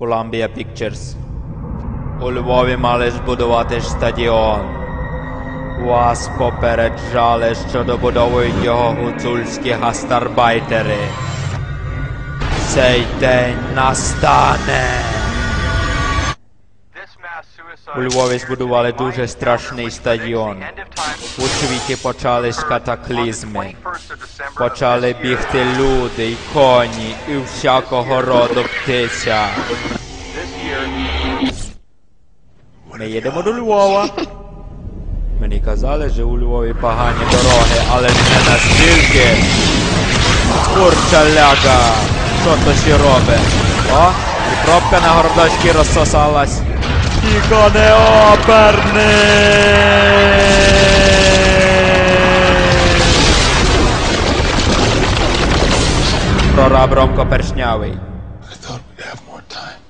Columbia Pictures. У Львові мали збудувати стадіон. Вас попереджали, що добудовують його гуцульські гастарбайтери. Цей день настане. У Львові збудували дуже страшний стадіон. У світі почались катаклізми. Почали бігти люди й коні і всякого роду птиця. Ми їдемо до Львова. Мені казали, що у Львові погані дороги, але не настільки. Курча ляга. Що то ще робить? О, і пробка на гордочці розсосалась. Тільки не оперни! Прораб Ромко Першнявий.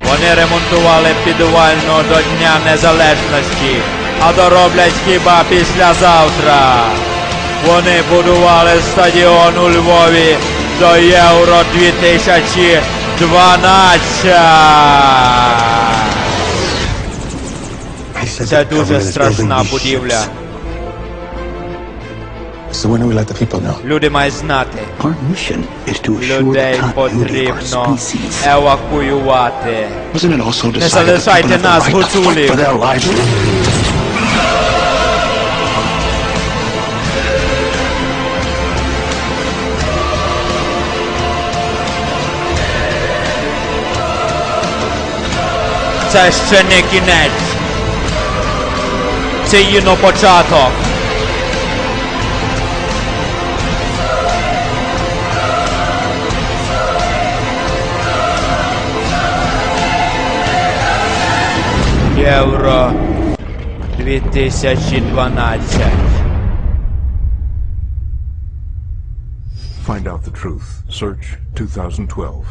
Вони ремонтували підвальну до Дня Незалежності, а дороблять хіба післязавтра. Вони будували стадіон у Львові до Євро 2012. Це дуже страшна будівля. So when do we let the people know? Люди мають знати. Our mission is to assure the Людей continuity of our потрібно species. евакуювати. Wasn't it also Не decided that залишайте people have нас, the right to fight гуцулів. for their lives? Це ще не кінець. Це їно початок. Євро 2012. Find out the truth. Search 2012.